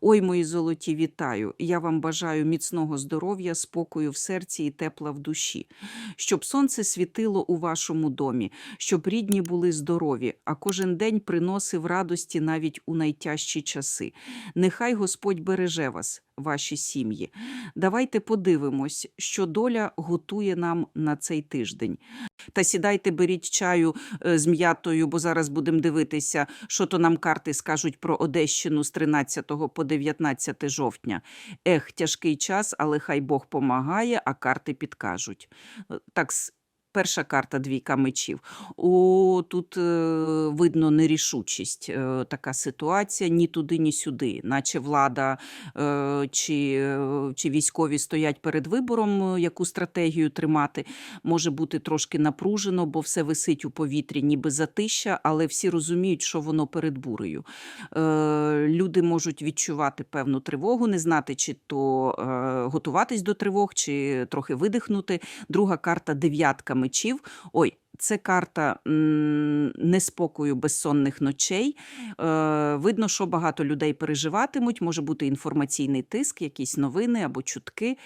Ой, мої золоті, вітаю! Я вам бажаю міцного здоров'я, спокою в серці і тепла в душі, щоб сонце світило у вашому домі, щоб рідні були здорові, а кожен день приносив радості навіть у найтяжчі часи. Нехай Господь береже вас, ваші сім'ї. Давайте подивимось, що доля готує нам на цей тиждень. Та сідайте, беріть чаю е, з м'ятою, бо зараз будемо дивитися, що то нам карти скажуть про Одещину з 13 по 19 жовтня. Ех, тяжкий час, але хай Бог помагає, а карти підкажуть. Е, Так, перша карта двійка мечів. О, тут е, видно нерішучість. Е, така ситуація ні туди, ні сюди, наче влада е, чи, чи військові стоять перед вибором, яку стратегію тримати. Може бути трошки напружено, бо все висить у повітрі, ніби затища, але всі розуміють, що воно перед бурею. Люди можуть відчувати певну тривогу, не знати, чи то готуватись до тривог, чи трохи видихнути. Друга карта дев'ятка мечів. Ой. Це карта неспокою безсонних ночей. Е, видно, що багато людей переживатимуть. Може бути інформаційний тиск, якісь новини або чутки,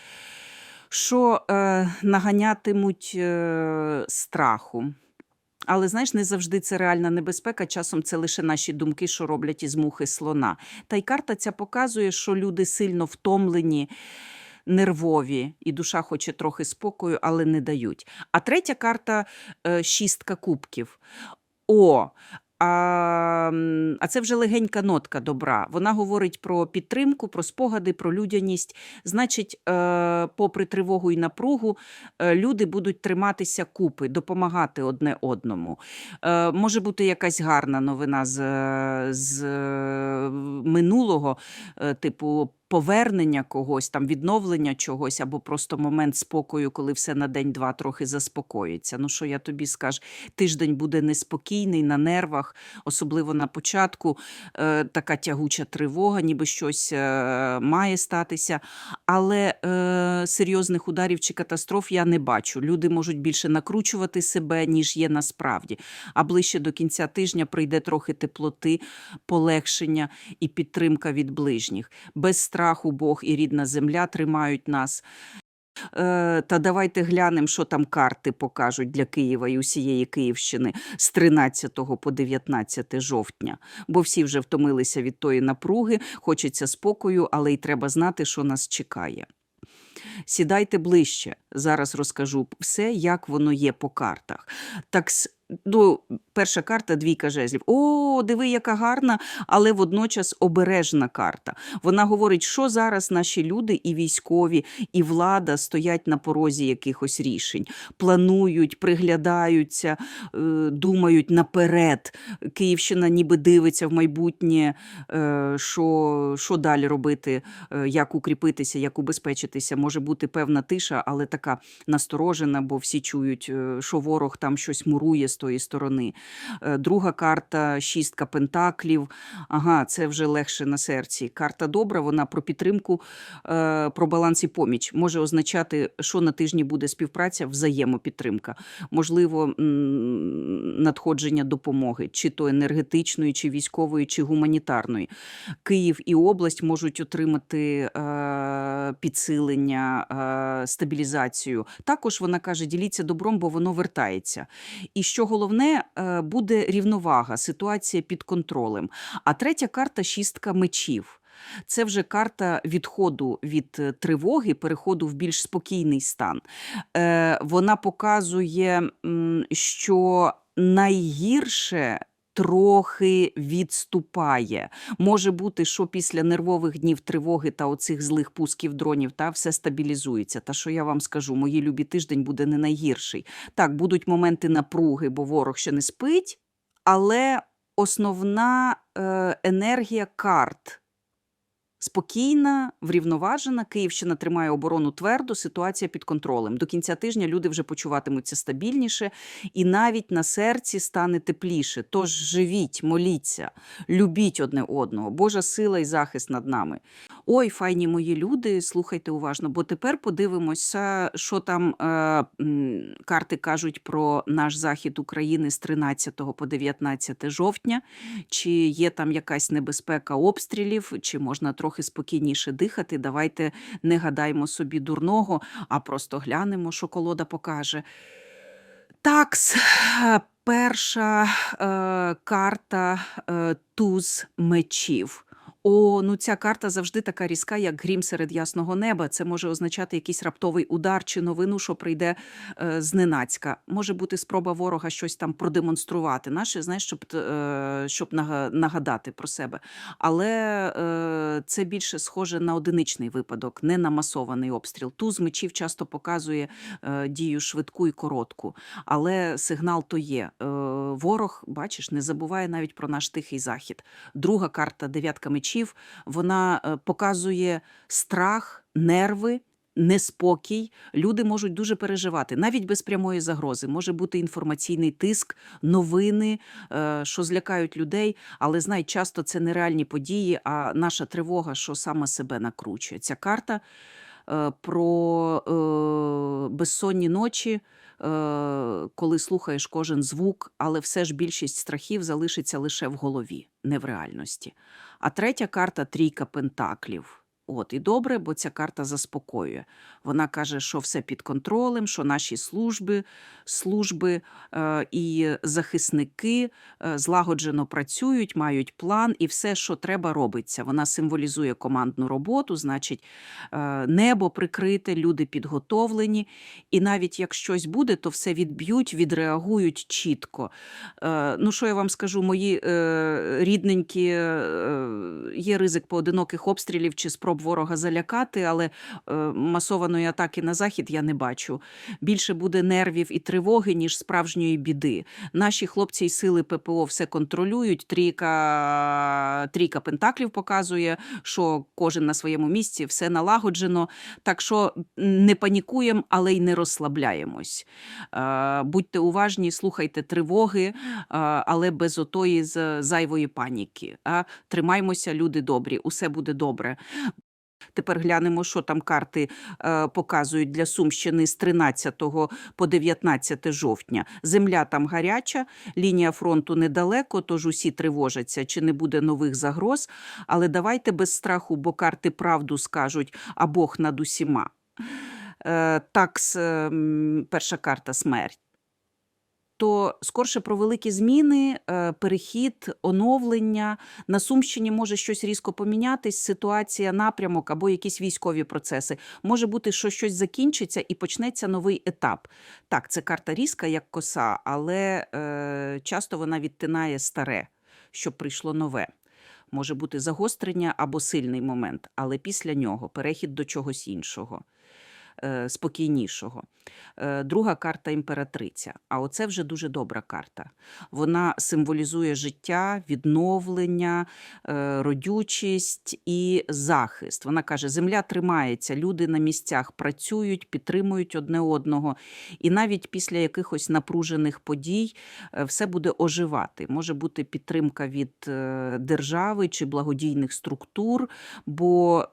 що е, наганятимуть е, страху. Але знаєш, не завжди це реальна небезпека. Часом це лише наші думки, що роблять із мухи слона. Та й карта ця показує, що люди сильно втомлені, нервові, і душа хоче трохи спокою, але не дають. А третя карта е, шістка кубків. О, а, а це вже легенька нотка добра. Вона говорить про підтримку, про спогади, про людяність. Значить, е, попри тривогу і напругу, е, люди будуть триматися купи, допомагати одне одному. Може бути якась гарна новина з, з минулого, типу. Повернення когось, там відновлення чогось, або просто момент спокою, коли все на день-два трохи заспокоїться. Ну що я тобі скажу, тиждень буде неспокійний на нервах, особливо на початку. Е, така тягуча тривога, ніби щось е, має статися. Але е, серйозних ударів чи катастроф я не бачу. Люди можуть більше накручувати себе, ніж є насправді. А ближче до кінця тижня прийде трохи теплоти, полегшення і підтримка від ближніх. Без страху Бог і рідна земля тримають нас. Е, Та давайте глянемо, що там карти покажуть для Києва і усієї Київщини з 13 по 19 жовтня. Бо всі вже втомилися від тої напруги, хочеться спокою, але й треба знати, що нас чекає. Сідайте ближче. Зараз розкажу все, як воно є по картах. Так, ну, перша карта двійка жезлів. О, диви, яка гарна, але водночас обережна карта. Вона говорить, що зараз наші люди і військові, і влада стоять на порозі якихось рішень, планують, приглядаються, е, думають наперед. Київщина ніби дивиться в майбутнє, е, що, що далі робити, е, як укріпитися, як убезпечитися. Може бути певна тиша, але така насторожена, бо всі чують, що ворог там щось мурує з тої сторони. Е, Друга карта шістка пентаклів. Ага, це вже легше на серці. Карта добра, вона про підтримку, е, про баланс і поміч. Може означати, що на тижні буде співпраця, взаємопідтримка. Можливо, надходження допомоги, чи то енергетичної, чи військової, чи гуманітарної. Київ і область можуть отримати е, підсилення, стабілізацію. Також вона каже: діліться добром, бо воно вертається. І що головне, е, буде рівновага, ситуація під контролем. А третя карта шістка мечів. Це вже карта відходу від е, тривоги, переходу в більш спокійний стан. Е, вона показує, що найгірше. Трохи відступає. Може бути, що після нервових днів тривоги та оцих злих пусків дронів та все стабілізується. Та що я вам скажу, мої любі тиждень буде не найгірший. Так, будуть моменти напруги, бо ворог ще не спить, але основна е, енергія карт спокійна, врівноважена. Київщина тримає оборону твердо, ситуація під контролем. До кінця тижня люди вже почуватимуться стабільніше, і навіть на серці стане тепліше. Тож живіть, моліться, любіть одне одного. Божа сила і захист над нами. Ой, файні мої люди, слухайте уважно, бо тепер подивимося, що там е, карти кажуть про наш захід України з 13 по 19 жовтня. Чи є там якась небезпека обстрілів, чи можна трохи трохи спокійніше дихати. Давайте не гадаємо собі дурного, а просто глянемо, що колода покаже. Такс, перша е, карта е, туз мечів. О, ну ця карта завжди така різка, як грім серед ясного неба. Це може означати якийсь раптовий удар чи новину, що прийде е, зненацька. Може бути спроба ворога щось там продемонструвати, наше, знаєш, щоб, е, щоб нагадати про себе. Але е, це більше схоже на одиничний випадок, не на масований обстріл. Туз мечів часто показує е, дію швидку і коротку, але сигнал то є. Е, ворог, бачиш, не забуває навіть про наш тихий захід. Друга карта дев'ятка мечів. Вона е, показує страх, нерви. Неспокій, люди можуть дуже переживати, навіть без прямої загрози. Може бути інформаційний тиск, новини, е, що злякають людей, але знай, часто це нереальні події, а наша тривога, що саме себе накручує. Ця карта е, про безсонні ночі, коли слухаєш кожен звук, але все ж більшість страхів залишиться лише в голові, не в реальності. А третя карта трійка пентаклів. От і добре, бо ця карта заспокоює. Вона каже, що все під контролем, що наші служби, служби е, і захисники е, злагоджено працюють, мають план, і все, що треба, робиться. Вона символізує командну роботу, значить, е, небо прикрите, люди підготовлені. І навіть як щось буде, то все відб'ють, відреагують чітко. Е, ну, що я вам скажу, мої е, рідненькі, е, є ризик поодиноких обстрілів чи спроб ворога залякати, але е, масованої атаки на захід я не бачу. Більше буде нервів і тривоги, ніж справжньої біди. Наші хлопці й сили ППО все контролюють. Трійка, трійка пентаклів показує, що кожен на своєму місці, все налагоджено. Так що не панікуємо, але й не розслабляємось. Е, Будьте уважні, слухайте тривоги, е, але без отої зайвої паніки. А тримаймося, люди добрі, усе буде добре. Тепер глянемо, що там карти е, показують для Сумщини з 13 по 19 жовтня. Земля там гаряча, лінія фронту недалеко, тож усі тривожаться, чи не буде нових загроз. Але давайте без страху, бо карти правду скажуть, а Бог над усіма. Е, такс, е, перша карта смерть. То скорше про великі зміни, е, перехід, оновлення. На Сумщині може щось різко помінятись, ситуація, напрямок або якісь військові процеси. Може бути, що щось закінчиться і почнеться новий етап. Так, це карта різка, як коса, але е, часто вона відтинає старе, щоб прийшло нове. Може бути загострення або сильний момент, але після нього перехід до чогось іншого, спокійнішого. Е, Друга карта імператриця. А оце вже дуже добра карта. Вона символізує життя, відновлення, е, родючість і захист. Вона каже: земля тримається, люди на місцях працюють, підтримують одне одного. І навіть після якихось напружених подій е, все буде оживати. Може бути підтримка від е, держави чи благодійних структур, бо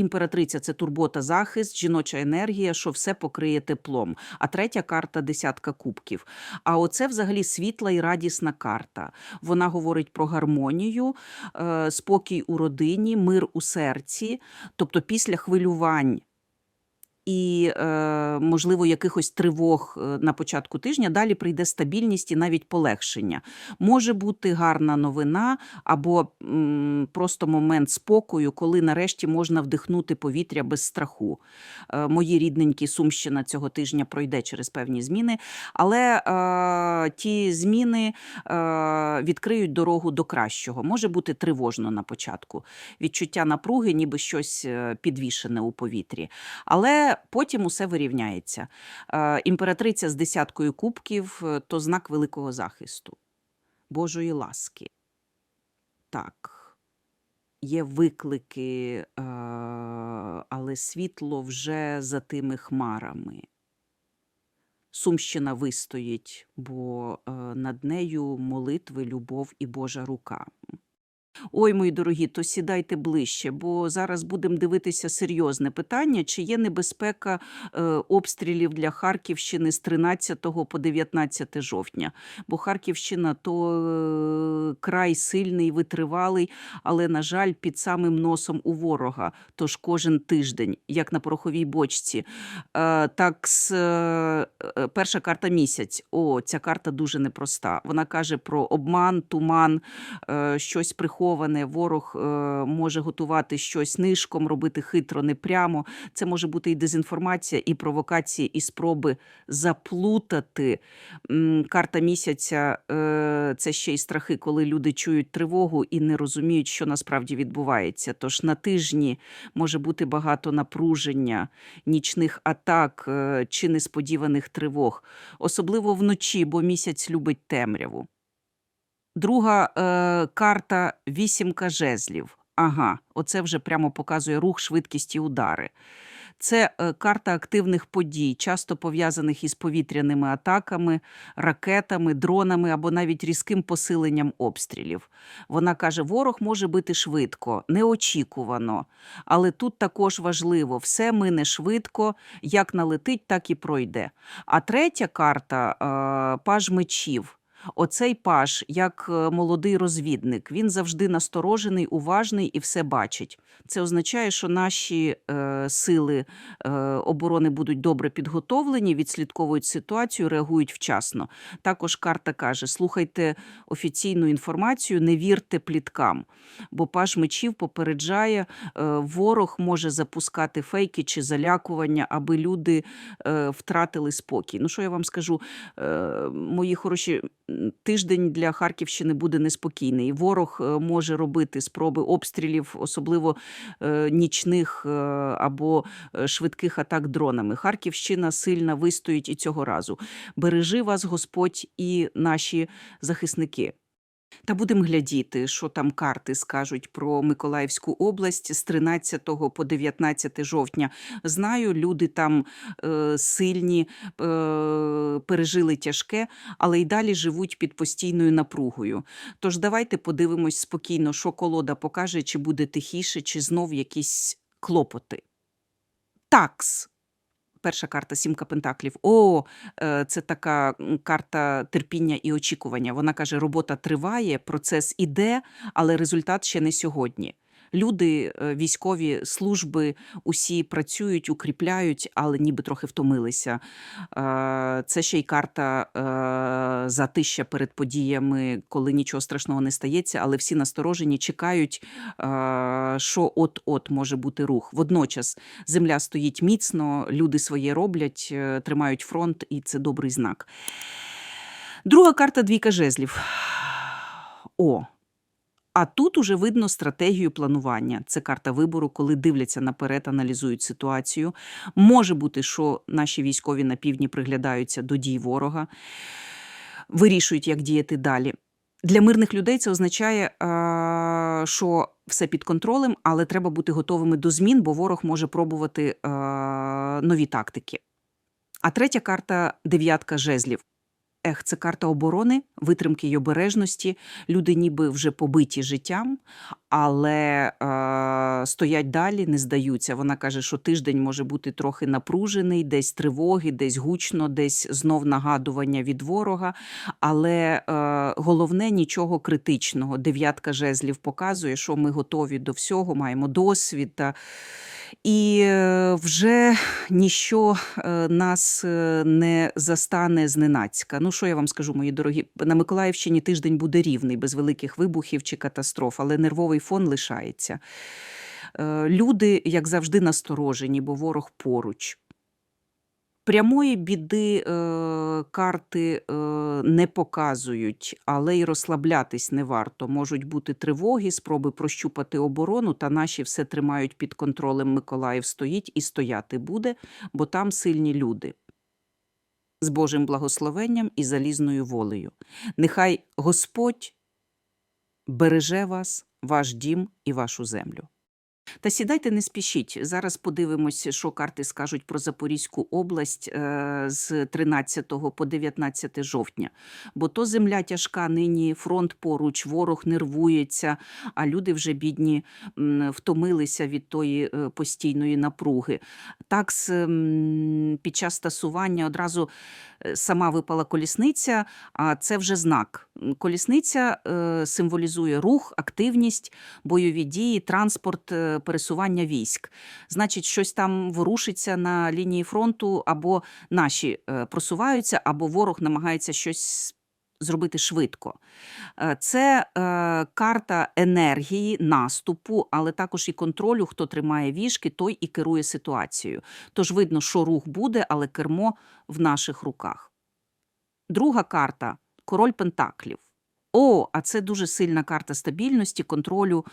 Імператриця це турбота, захист, жіноча енергія, що все покриє теплом. А третя карта десятка кубків. А оце взагалі світла і радісна карта. Вона говорить про гармонію, е, спокій у родині, мир у серці. Тобто після хвилювань і, е, можливо, якихось тривог е, на початку тижня далі прийде стабільність і навіть полегшення. Може бути гарна новина або просто момент спокою, коли нарешті можна вдихнути повітря без страху. Е, Мої рідненькі Сумщина цього тижня пройде через певні зміни, але е, ті зміни е, відкриють дорогу до кращого. Може бути тривожно на початку. Відчуття напруги, ніби щось підвішене у повітрі. Але потім усе вирівняється. Е, Імператриця з десяткою кубків е, то знак великого захисту, Божої ласки. Так. Є виклики, е, але світло вже за тими хмарами. Сумщина вистоїть, бо над нею молитви, любов і Божа рука. Ой, мої дорогі, то сідайте ближче, бо зараз будемо дивитися серйозне питання, чи є небезпека е, обстрілів для Харківщини з 13 по 19 жовтня. Бо Харківщина то е, край сильний, витривалий, але, на жаль, під самим носом у ворога. Тож кожен тиждень, як на пороховій бочці. Е, так, перша карта місяць. О, ця карта дуже непроста. Вона каже про обман, туман, щось приховане. Ворог е, може готувати щось нишком, робити хитро, непрямо. Це може бути і дезінформація, і провокації, і спроби заплутати. Карта місяця е, це ще й страхи, коли люди чують тривогу і не розуміють, що насправді відбувається. Тож на тижні може бути багато напруження, нічних атак е, чи несподіваних тривог, особливо вночі, бо місяць любить темряву. Друга е, карта вісімка жезлів. Ага, оце вже прямо показує рух, швидкість і удари. Це е, карта активних подій, часто пов'язаних із повітряними атаками, ракетами, дронами або навіть різким посиленням обстрілів. Вона каже, ворог може бити швидко, неочікувано. Але тут також важливо, все мине швидко, як налетить, так і пройде. А третя карта е, паж мечів. Оцей паж, як е, молодий розвідник, він завжди насторожений, уважний і все бачить. Це означає, що наші е, сили е, оборони будуть добре підготовлені, відслідковують ситуацію, реагують вчасно. Також карта каже: слухайте офіційну інформацію, не вірте пліткам, бо паж мечів попереджає, е, ворог може запускати фейки чи залякування, аби люди е, втратили спокій. Ну що я вам скажу, е, мої хороші, тиждень для Харківщини буде неспокійний. Ворог е, може робити спроби обстрілів, особливо е, нічних е, або швидких атак дронами. Харківщина сильно вистоїть і цього разу. Бережи вас, Господь, і наші захисники. Та будемо глядіти, що там карти скажуть про Миколаївську область з 13 по 19 жовтня. Знаю, люди там е, сильні, е, пережили тяжке, але й далі живуть під постійною напругою. Тож давайте подивимось спокійно, що колода покаже, чи буде тихіше, чи знов якісь клопоти. Такс. Перша карта сімка пентаклів. О, е, це така карта терпіння і очікування. Вона каже, робота триває, процес іде, але результат ще не сьогодні. Люди, е, військові служби, усі працюють, укріпляють, але ніби трохи втомилися. Е, Це ще й карта е, затища перед подіями, коли нічого страшного не стається, але всі насторожені чекають, що от-от може бути рух. Водночас земля стоїть міцно, люди своє роблять, тримають фронт, і це добрий знак. Друга карта двійка жезлів. О. А тут уже видно стратегію планування. Це карта вибору, коли дивляться наперед, аналізують ситуацію. Може бути, що наші військові на півдні приглядаються до дій ворога, вирішують, як діяти далі. Для мирних людей це означає, що все під контролем, але треба бути готовими до змін, бо ворог може пробувати нові тактики. А третя карта дев'ятка жезлів. Ех, це карта оборони, витримки й обережності. Люди ніби вже побиті життям, але е, стоять далі, не здаються. Вона каже, що тиждень може бути трохи напружений, десь тривоги, десь гучно, десь знов нагадування від ворога. Але е, головне нічого критичного. Дев'ятка жезлів показує, що ми готові до всього, маємо досвід. Та... І е, вже ніщо е, нас е, не застане зненацька. Ну, що я вам скажу, мої дорогі? На Миколаївщині тиждень буде рівний, без великих вибухів чи катастроф, але нервовий фон лишається. Е, Люди, як завжди, насторожені, бо ворог поруч. Прямої біди е, карти е, не показують, але й розслаблятись не варто. Можуть бути тривоги, спроби прощупати оборону, та наші все тримають під контролем. Миколаїв стоїть і стояти буде, бо там сильні люди. З Божим благословенням і залізною волею. Нехай Господь береже вас, ваш дім і вашу землю. Та сідайте, не спішіть. Зараз подивимося, що карти скажуть про Запорізьку область е, з 13 по 19 жовтня. Бо то земля тяжка, нині фронт поруч, ворог нервується, а люди вже бідні втомилися від тої е, постійної напруги. Так, під час тасування одразу сама випала колісниця, а це вже знак. Колісниця е, символізує рух, активність, бойові дії, транспорт, е, пересування військ. Значить, щось там ворушиться на лінії фронту, або наші е, просуваються, або ворог намагається щось зробити швидко. Е, Це е, карта енергії, наступу, але також і контролю, хто тримає віжки, той і керує ситуацією. Тож видно, що рух буде, але кермо в наших руках. Друга карта король Пентаклів. О, а це дуже сильна карта стабільності, контролю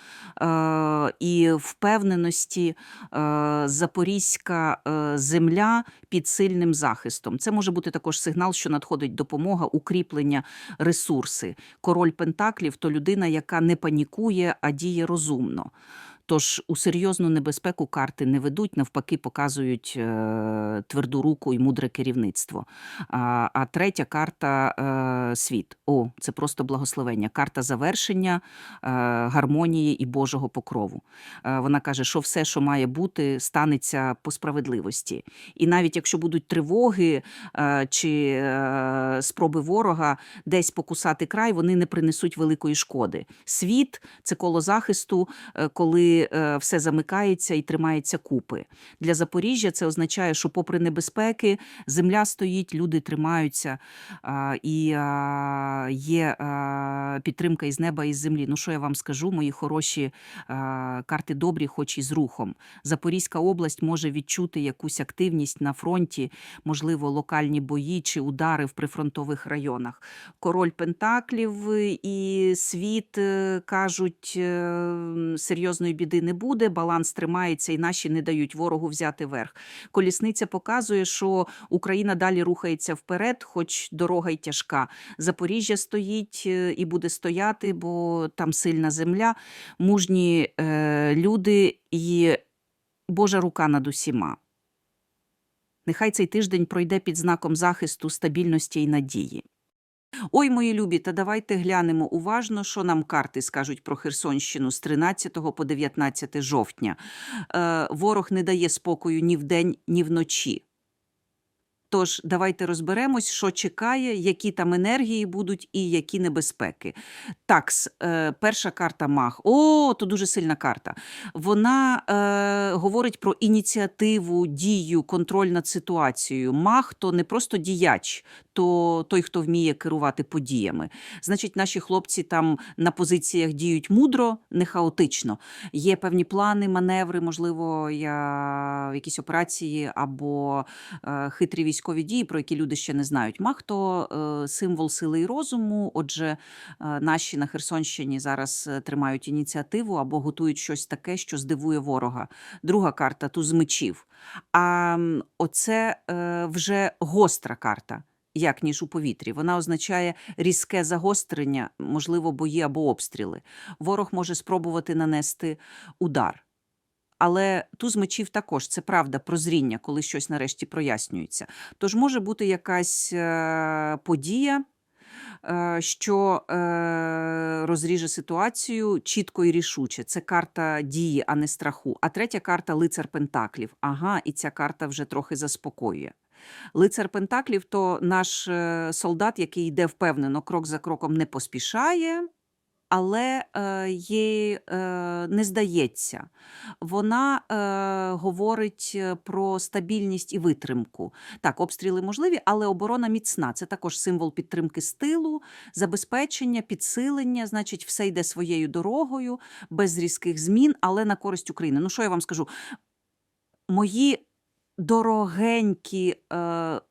е- і впевненості. Е- Запорізька е- земля під сильним захистом. Це може бути також сигнал, що надходить допомога, укріплення, ресурси. Король Пентаклів то людина, яка не панікує, а діє розумно. Тож у серйозну небезпеку карти не ведуть, навпаки, показують е, тверду руку і мудре керівництво. А, а третя карта е, світ. О, це просто благословення. Карта завершення, е, гармонії і Божого покрову. Вона каже, що все, що має бути, станеться по справедливості. І навіть якщо будуть тривоги чи спроби ворога десь покусати край, вони не принесуть великої шкоди. Світ це коло захисту, е, е, все замикається і тримається купи. Для Запоріжжя це означає, що, попри небезпеки, земля стоїть, люди тримаються, і є підтримка із неба і з землі. Ну що я вам скажу, мої хороші карти добрі, хоч і з рухом. Запорізька область може відчути якусь активність на фронті, можливо, локальні бої чи удари в прифронтових районах. Король Пентаклів і світ е, кажуть, е, серйозної біди не буде, баланс тримається, і наші не дають ворогу взяти верх. Колісниця показує, що Україна далі рухається вперед, хоч дорога й тяжка. Запоріжжя стоїть е, і буде стояти, бо там сильна земля, мужні е, люди і Божа рука над усіма. Нехай цей тиждень пройде під знаком захисту, стабільності і надії. Ой, мої любі, та давайте глянемо уважно, що нам карти скажуть про Херсонщину з 13 по 19 жовтня. Е, ворог не дає спокою ні вдень, ні вночі. Тож давайте розберемось, що чекає, які там енергії будуть і які небезпеки. Такс, е, перша карта Маг. О, то дуже сильна карта. Вона е, говорить про ініціативу, дію, контроль над ситуацією. Маг то не просто діяч, то той, хто вміє керувати подіями. Значить, наші хлопці там на позиціях діють мудро, не хаотично. Є певні плани, маневри, можливо, я... якісь операції або е, хитрі військові дії, про які люди ще не знають. Маг то е, символ сили і розуму. Отже, е, наші на Херсонщині зараз тримають ініціативу або готують щось таке, що здивує ворога. Друга карта туз мечів. А оце вже гостра карта. Як ніж у повітрі, вона означає різке загострення, можливо, бої або обстріли. Ворог може спробувати нанести удар. Але туз мечів також це правда, прозріння, коли щось нарешті прояснюється. Тож може бути якась е, подія, е, що е, розріже ситуацію чітко і рішуче. Це карта дії, а не страху. А третя карта лицар Пентаклів. Ага, і ця карта вже трохи заспокоює. Лицар Пентаклів то наш е, солдат, який йде впевнено, крок за кроком не поспішає. Але е, їй е, не здається. Вона е, говорить е, про стабільність і витримку. Так, обстріли можливі, але оборона міцна. Це також символ підтримки стилу, забезпечення, підсилення. Значить, все йде своєю дорогою, без різких змін, але на користь України. Ну, що я вам скажу? Мої дорогенькі е, е,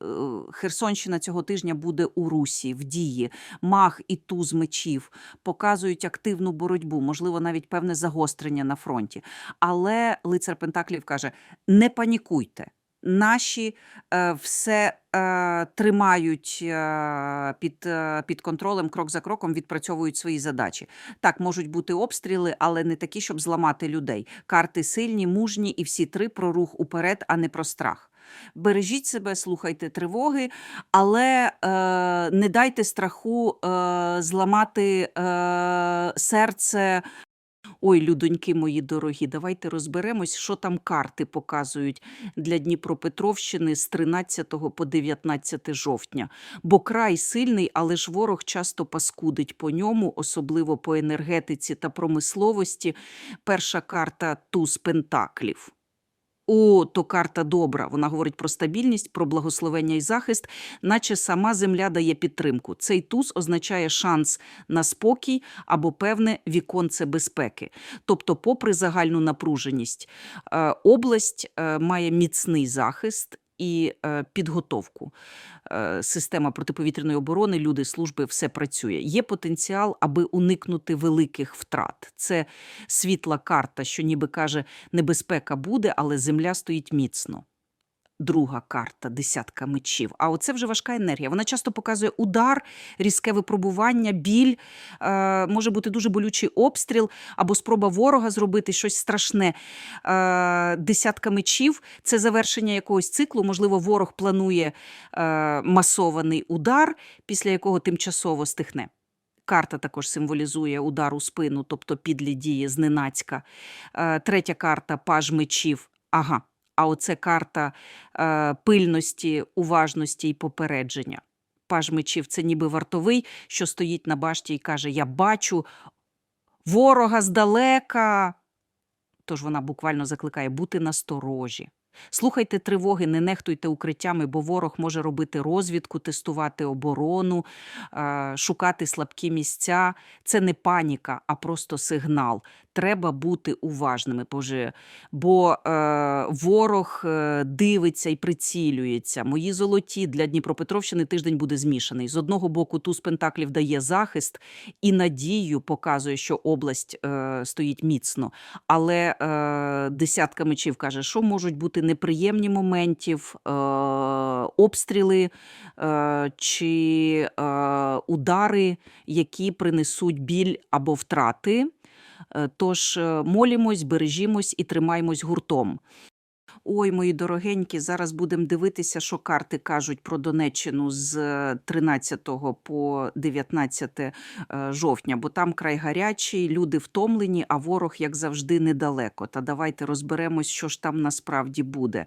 Херсонщина цього тижня буде у русі, в дії. Мах і туз мечів показують активну боротьбу, можливо, навіть певне загострення на фронті. Але лицар Пентаклів каже: не панікуйте. Наші е, все е, тримають е, під, під контролем, крок за кроком відпрацьовують свої задачі. Так, можуть бути обстріли, але не такі, щоб зламати людей. Карти сильні, мужні, і всі три про рух уперед, а не про страх. Бережіть себе, слухайте тривоги, але е, не дайте страху е, зламати е, серце. Ой, людоньки мої дорогі, давайте розберемось, що там карти показують для Дніпропетровщини з 13 по 19 жовтня. Бо край сильний, але ж ворог часто паскудить по ньому, особливо по енергетиці та промисловості. Перша карта туз пентаклів. О, то карта добра. Вона говорить про стабільність, про благословення і захист, наче сама земля дає підтримку. Цей туз означає шанс на спокій або певне віконце безпеки. Тобто, попри загальну напруженість, е, область е, має міцний захист. І е, підготовку. Е, система протиповітряної оборони, люди, служби, все працює. Є потенціал, аби уникнути великих втрат. Це світла карта, що ніби каже, небезпека буде, але земля стоїть міцно. Друга карта десятка мечів. А оце вже важка енергія. Вона часто показує удар, різке випробування, біль, е, може бути дуже болючий обстріл або спроба ворога зробити щось страшне. Е, десятка мечів це завершення якогось циклу. Можливо, ворог планує е, масований удар, після якого тимчасово стихне. Карта також символізує удар у спину, тобто підлі дії зненацька. Е, третя карта паж мечів. Ага. А оце карта е, пильності, уважності і попередження. Паж мечів це ніби вартовий, що стоїть на башті і каже: Я бачу ворога здалека. Тож вона буквально закликає бути насторожі. Слухайте тривоги, не нехтуйте укриттями, бо ворог може робити розвідку, тестувати оборону, е, шукати слабкі місця. Це не паніка, а просто сигнал. Треба бути уважними, Боже, бо е, ворог е, дивиться і прицілюється. Мої золоті для Дніпропетровщини тиждень буде змішаний. З одного боку, туз пентаклів дає захист і надію показує, що область е, стоїть міцно. Але е, десятка мечів каже, що можуть бути неприємні моментів, е, обстріли е, чи е, удари, які принесуть біль або втрати. Е, Тож е, молімось, бережімось і тримаймось гуртом. Ой, мої дорогенькі, зараз будемо дивитися, що карти кажуть про Донеччину з е, 13 по 19 е, жовтня, бо там край гарячий, люди втомлені, а ворог, як завжди, недалеко. Та давайте розберемось, що ж там насправді буде.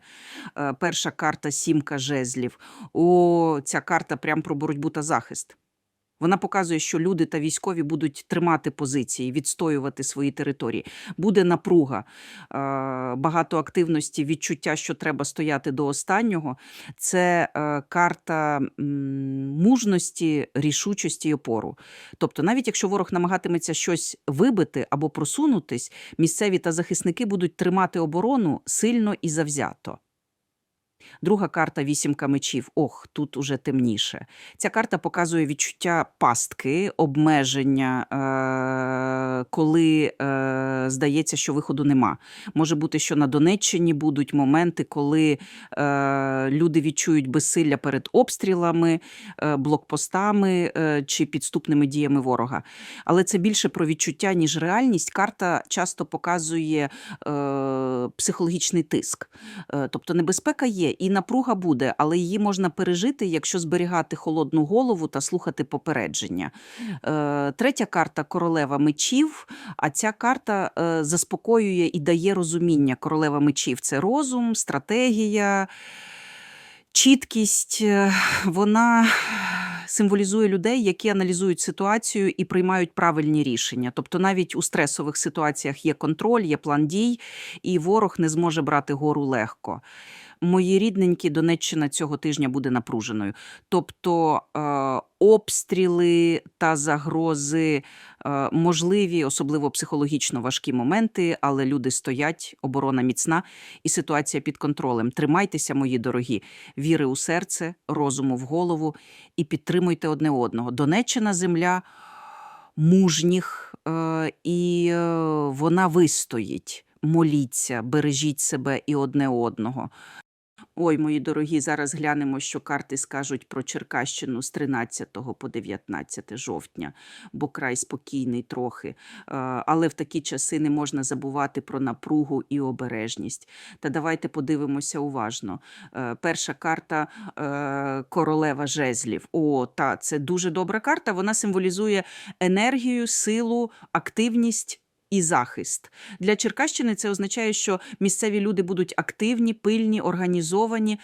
Е, Перша карта сімка жезлів. О, ця карта прям про боротьбу та захист. Вона показує, що люди та військові будуть тримати позиції, відстоювати свої території. Буде напруга, е, багато активності, відчуття, що треба стояти до останнього. Це е, карта мужності, рішучості і опору. Тобто, навіть якщо ворог намагатиметься щось вибити або просунутись, місцеві та захисники будуть тримати оборону сильно і завзято. Друга карта вісімка мечів. Ох, тут уже темніше. Ця карта показує відчуття пастки, обмеження, е- коли е- здається, що виходу нема. Може бути, що на Донеччині будуть моменти, коли е- люди відчують безсилля перед обстрілами, блокпостами чи підступними діями ворога. Але це більше про відчуття, ніж реальність. Карта часто показує психологічний тиск. Тобто небезпека є і напруга буде, але її можна пережити, якщо зберігати холодну голову та слухати попередження. Е, Третя карта королева мечів. А ця карта е, заспокоює і дає розуміння. Королева мечів це розум, стратегія, чіткість. Е, Вона символізує людей, які аналізують ситуацію і приймають правильні рішення. Тобто, навіть у стресових ситуаціях є контроль, є план дій, і ворог не зможе брати гору легко. Мої рідненькі, Донеччина цього тижня буде напруженою. Тобто е, обстріли та загрози е, можливі, особливо психологічно важкі моменти, але люди стоять, оборона міцна і ситуація під контролем. Тримайтеся, мої дорогі, віри у серце, розуму в голову і підтримуйте одне одного. Донеччина земля мужніх, е, і вона вистоїть. Моліться, бережіть себе і одне одного. Ой, мої дорогі, зараз глянемо, що карти скажуть про Черкащину з 13 по 19 жовтня, бо край спокійний трохи. Е, Але в такі часи не можна забувати про напругу і обережність. Та давайте подивимося уважно. Е, Перша карта е, королева жезлів. О, та це дуже добра карта. Вона символізує енергію, силу, активність. І захист для Черкащини це означає, що місцеві люди будуть активні, пильні, організовані.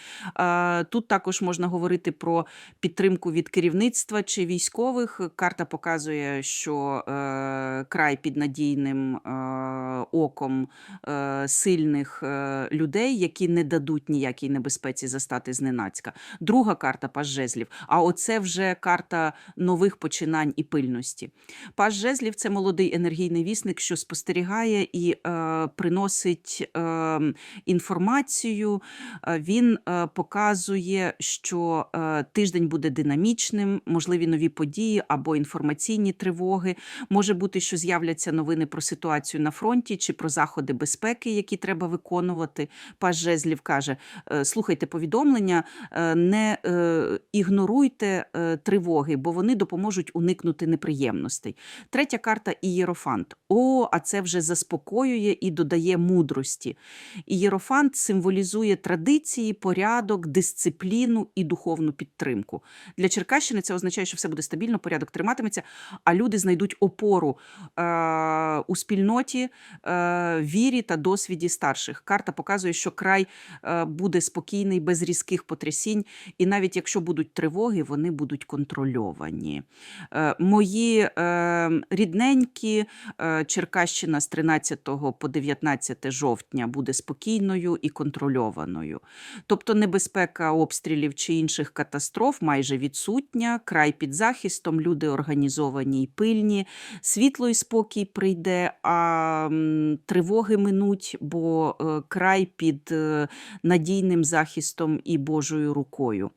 Тут також можна говорити про підтримку від керівництва чи військових. Карта показує, що е, край під надійним е, оком е, сильних людей, які не дадуть ніякій небезпеці застати зненацька. Друга карта паж жезлів. А оце вже карта нових починань і пильності. Паж жезлів це молодий енергійний вісник, що спостерігає і е, приносить е, інформацію. Е, Він е, показує, що е, тиждень буде динамічним, можливі нові події або інформаційні тривоги. Може бути, що з'являться новини про ситуацію на фронті чи про заходи безпеки, які треба виконувати. Паж жезлів каже: е, слухайте повідомлення, е, не е, ігноруйте тривоги, бо вони допоможуть уникнути неприємностей. Третя карта Ієрофант. О, а це вже заспокоює і додає мудрості. Ієрофант символізує традиції, порядок, дисципліну і духовну підтримку. Для Черкащини це означає, що все буде стабільно, порядок триматиметься, а люди знайдуть опору е, у спільноті, е, вірі та досвіді старших. Карта показує, що край е, буде спокійний, без різких потрясінь, і навіть якщо будуть тривоги, вони будуть контрольовані. Е, мої е, рідненькі е, Черкащина з 13 по 19 жовтня буде спокійною і контрольованою. Тобто небезпека обстрілів чи інших катастроф майже відсутня, край під захистом, люди організовані і пильні, світло і спокій прийде, а тривоги минуть, бо е, край під е, надійним захистом і Божою рукою.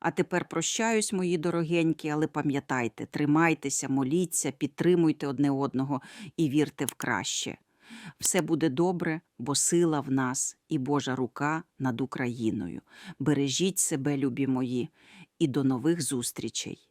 А тепер прощаюсь, мої дорогенькі, але пам'ятайте, тримайтеся, моліться, підтримуйте одне одного і вірте в краще. Все буде добре, бо сила в нас і Божа рука над Україною. Бережіть себе, любі мої, і до нових зустрічей.